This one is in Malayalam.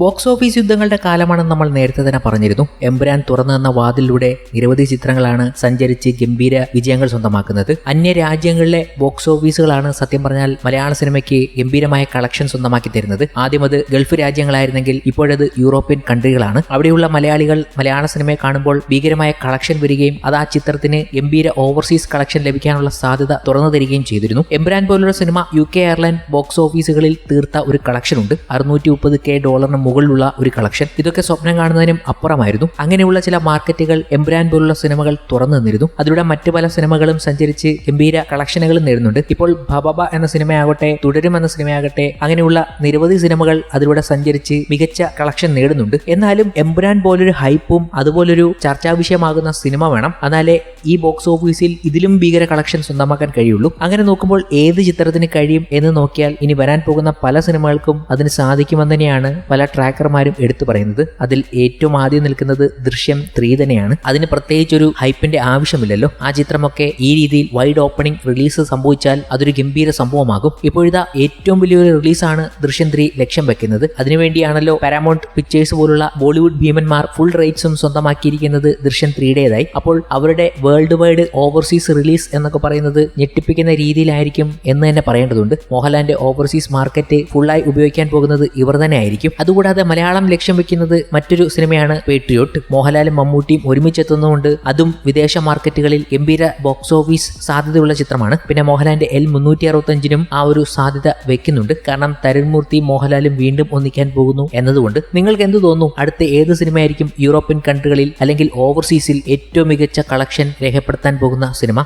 ബോക്സ് ഓഫീസ് യുദ്ധങ്ങളുടെ കാലമാണെന്ന് നമ്മൾ നേരത്തെ തന്നെ പറഞ്ഞിരുന്നു. എംബ്രാൻ തുറന്നു തന്ന വാതിലൂടെ നിരവധി ചിത്രങ്ങളാണ് സഞ്ചരിച്ച് ഗംഭീര വിജയങ്ങൾ സ്വന്തമാക്കുന്നത്. അന്യ രാജ്യങ്ങളിലെ ബോക്സ് ഓഫീസുകളാണ് സത്യം പറഞ്ഞാൽ മലയാള സിനിമയ്ക്ക് ഗംഭീരമായ കളക്ഷൻ സ്വന്തമാക്കി തരുന്നത്. ആദ്യം അത് ഗൾഫ് രാജ്യങ്ങളായിരുന്നെങ്കിൽ ഇപ്പോഴത് യൂറോപ്യൻ കൺട്രികളാണ്. അവിടെയുള്ള മലയാളികൾ മലയാള സിനിമയെ കാണുമ്പോൾ ഭീകരമായ കളക്ഷൻ വരികയും അത് ആ ചിത്രത്തിന് ഗംഭീര ഓവർസീസ് കളക്ഷൻ ലഭിക്കാനുള്ള സാധ്യത തുറന്നു തരികയും ചെയ്തിരുന്നു. എംബ്രാൻ പോലുള്ള cinema U K airline box ഓഫീസുകളിൽ തീർത്ത ഒരു കളക്ഷൻ ഉണ്ട് അറുന്നൂറ്റി മുപ്പത് കെ ഡോളറിന് മുകളിലുള്ള ഒരു കളക്ഷൻ ഇതൊക്കെ സ്വപ്നം കാണുന്നതിനും അപ്പുറമായിരുന്നു. അങ്ങനെയുള്ള ചില മാർക്കറ്റുകൾ എംബ്രാൻ പോലുള്ള സിനിമകൾ തുറന്നു നിന്നിരുന്നു. അതിലൂടെ മറ്റു പല സിനിമകളും സഞ്ചരിച്ച് ഗംഭീര കളക്ഷനുകളും നേടുന്നുണ്ട്. ഇപ്പോൾ ഭബബ എന്ന സിനിമയാകട്ടെ തുടരും എന്ന സിനിമയാകട്ടെ അങ്ങനെയുള്ള നിരവധി സിനിമകൾ അതിലൂടെ സഞ്ചരിച്ച് മികച്ച കളക്ഷൻ നേടുന്നുണ്ട്. എന്നാലും എംബ്രാൻ പോലൊരു ഹൈപ്പും അതുപോലൊരു ചർച്ചാ വിഷയമാകുന്ന സിനിമ വേണം. എന്നാലേ ഈ ബോക്സ് ഓഫീസിൽ ഇതിലും ഭീകര കളക്ഷൻ സ്വന്തമാക്കാൻ കഴിയുള്ളൂ. അങ്ങനെ നോക്കുമ്പോൾ ഏത് ചിത്രത്തിന് കഴിയും എന്ന് നോക്കിയാൽ ഇനി വരാൻ പോകുന്ന പല സിനിമകൾക്കും അതിന് സാധിക്കുമെന്ന് തന്നെയാണ് പല ട്രാക്കർമാരും എടുത്തു പറയുന്നത്. അതിൽ ഏറ്റവും ആദ്യം നിൽക്കുന്നത് ദൃശ്യം ത്രീ തന്നെയാണ്. അതിന് പ്രത്യേകിച്ച് ഒരു ഹൈപ്പിന്റെ ആവശ്യമില്ലല്ലോ. ആ ചിത്രമൊക്കെ ഈ രീതിയിൽ വൈഡ് ഓപ്പണിംഗ് റിലീസ് സംഭവിച്ചാൽ അതൊരു ഗംഭീര സംഭവമാകും. ഇപ്പോഴിതാ ഏറ്റവും വലിയൊരു റിലീസാണ് ദൃശ്യം ത്രീ ലക്ഷ്യം വെക്കുന്നത്. അതിനുവേണ്ടിയാണല്ലോ പാരാമൗണ്ട് പിക്ചേഴ്സ് പോലുള്ള ബോളിവുഡ് ഭീമന്മാർ ഫുൾ റേറ്റ്സും സ്വന്തമാക്കിയിരിക്കുന്നത് ദൃശ്യം ത്രീയുടേതായി അപ്പോൾ അവരുടെ വേൾഡ് വൈഡ് ഓവർസീസ് റിലീസ് എന്നൊക്കെ പറയുന്നത് ഞെട്ടിപ്പിക്കുന്ന രീതിയിലായിരിക്കും എന്ന് തന്നെ പറയേണ്ടതുണ്ട്. മോഹൻലാലിന്റെ ഓവർസീസ് മാർക്കറ്റ് ഫുള്ളായി ഉപയോഗിക്കാൻ പോകുന്നത് ഇവർ തന്നെ ആയിരിക്കും. മലയാളം ലക്ഷ്യം വെക്കുന്നത് മറ്റൊരു സിനിമയാണ് പേട്രിയോട്ട് മോഹൻലാലും മമ്മൂട്ടിയും ഒരുമിച്ചെത്തുന്നതുകൊണ്ട് അതും വിദേശ മാർക്കറ്റുകളിൽ ഗംഭീര ബോക്സ് ഓഫീസ് സാധ്യതയുള്ള ചിത്രമാണ്. പിന്നെ മോഹൻലാലിന്റെ എൽ മുന്നൂറ്റി അറുപത്തഞ്ചിനും ആ ഒരു സാധ്യത വെക്കുന്നുണ്ട്. കാരണം തരുൺമൂർത്തി മോഹൻലാലും വീണ്ടും ഒന്നിക്കാൻ പോകുന്നു എന്നതുകൊണ്ട് നിങ്ങൾക്ക് എന്ത് തോന്നുന്നു അടുത്ത ഏത് സിനിമയായിരിക്കും യൂറോപ്യൻ കൺട്രികളിൽ അല്ലെങ്കിൽ ഓവർസീസിൽ ഏറ്റവും മികച്ച കളക്ഷൻ രേഖപ്പെടുത്താൻ പോകുന്ന സിനിമ?